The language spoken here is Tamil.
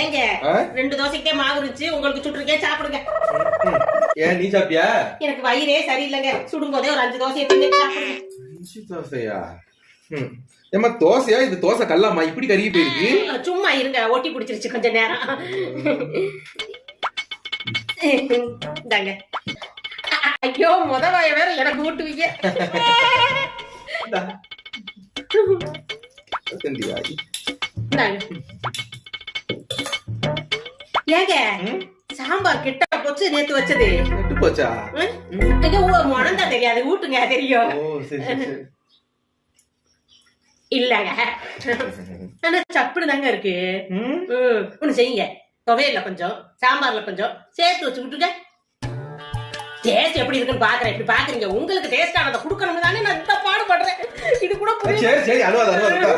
ஏங்க? ரெண்டு தோசைக்கே மாவு இருந்துச்சு. உங்களுக்கு சுட்டுருக்கேன் சாப்பிடுங்க. ஏன் நீ சாப்பிட்டியா? எனக்கு வயிறே சரியில்லைங்க. சுடும் போதே ஒரு அஞ்சு தோசையை தின்னு சாப்பிடுங்க. அஞ்சு தோசையா? ம். ஏம்மா தோசையா? இது தோசை கல்லாமா? இப்படி கருகி போயிருக்கு. சும்மா இருங்க. ஒட்டி பிடிச்சிருச்சு கொஞ்ச நேரம். இந்தாங்க. ஐயோ முத வாய வேற எனக்கு ஊட்டுவீங்க. இந்தாங்க. ஏங்க. சாம்பார் கிட்ட போச்சு நேத்து வச்சது. கெட்டு போச்சா? ஐயோ மணந்தா தெரியாது ஊட்டுங்க தெரியும். இல்லங்க. ஆனா சப்புனு தாங்க இருக்கு. ஒண்ணு செய்யுங்க. துவையல்ல கொஞ்சம் சாம்பார்ல கொஞ்சம் சேர்த்து வச்சு விட்டுங்க டேஸ்ட் எப்படி இருக்குன்னு பாக்குறேன். இப்படி பாக்குறீங்க. உங்களுக்கு டேஸ்ட் ஆனதை கொடுக்கணும் தானே நான் இந்த பாடுபடுறேன். இது கூட சரி சரி அழுவாத.